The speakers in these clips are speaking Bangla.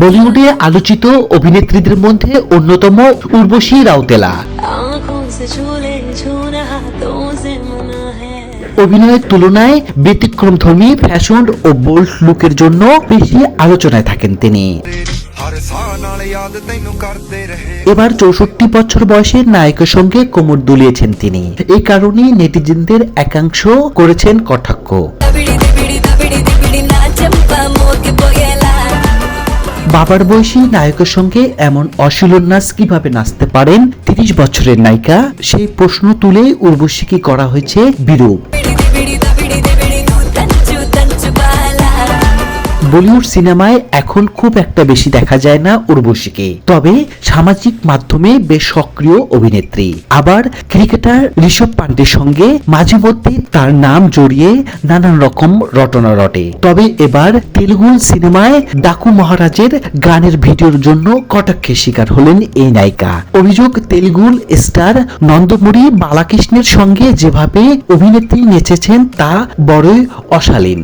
বলিউডে আলোচিত অভিনেত্রীদের মধ্যে অন্যতম উর্বশী রাউতেলা। অভিনয়ের তুলনায় ব্যতিক্রম ধর্মী ফ্যাশন ও বোল্ড লুকের জন্য বেশি আলোচনায় থাকেন তিনি। এবার চৌষট্টি বছর বয়সে নায়কের সঙ্গে কোমর দুলিয়েছেন তিনি। এই কারণে নেটিজেনদের একাংশ করেছেন কটাক্ষ। বাবার বয়সী নায়কের সঙ্গে এমন অশীলোন্যাস কীভাবে নাচতে পারেন? তিরিশ বছরের নায়িকা, সেই প্রশ্ন তুলে উর্বশীকে করা হয়েছে বিরূপ। বলিউড সিনেমায় এখন খুব একটা বেশি দেখা যায় না উর্বশীকে। তবে সামাজিক মাধ্যমে বেশ সক্রিয় অভিনেত্রী। আবার ক্রিকেটার ঋষভ পান্ডের সঙ্গে মাঝে মধ্যে তার নাম জড়িয়ে নানান রকম রটনা রটে। তবে এবার তেলুগু সিনেমায় ডাকু মহারাজের গানের ভিডিওর জন্য কটাক্ষের শিকার হলেন এই নায়িকা। অভিযোগ, তেলুগু স্টার নন্দমুরি বালাকৃষ্ণের সঙ্গে যেভাবে অভিনেত্রী নেচেছেন তা বড়ই অশালীন।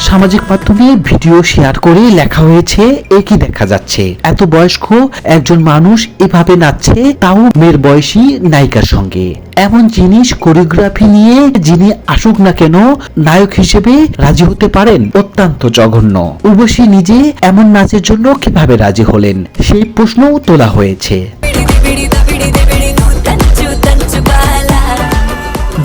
সামাজিক মাধ্যমে ভিডিও শেয়ার করে লেখা হয়েছে, একই দেখা যাচ্ছে। এত বয়স্ক একজন মানুষ এভাবে নাচছে, তাও মেয়ের বয়সী নায়িকার সঙ্গে। এমন জিনিস কোরিওগ্রাফি নিয়ে যিনি আসুক না কেন, নায়ক হিসেবে রাজি হতে পারেন অত্যন্ত জঘন্য। উর্বশী নিজে এমন নাচের জন্য কীভাবে রাজি হলেন, সেই প্রশ্নও তোলা হয়েছে।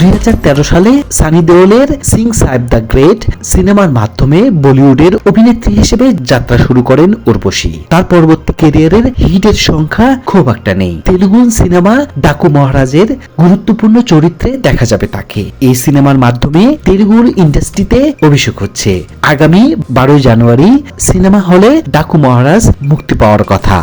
দুই সালে সানি দেওলের সিং সাহেব দ্য গ্রেট সিনেমার মাধ্যমে বলিউডের অভিনেত্রী হিসেবে যাত্রা শুরু করেন উর্বশী। তার পরবর্তী ক্যারিয়ারের হিটের সংখ্যা খুব একটা নেই। তেলুগু সিনেমা ডাকু মহারাজের গুরুত্বপূর্ণ চরিত্রে দেখা যাবে তাকে। এই সিনেমার মাধ্যমে তেলুগুর ইন্ডাস্ট্রিতে অভিষেক হচ্ছে। আগামী বারোই জানুয়ারি সিনেমা হলে ডাকু মহারাজ মুক্তি পাওয়ার কথা।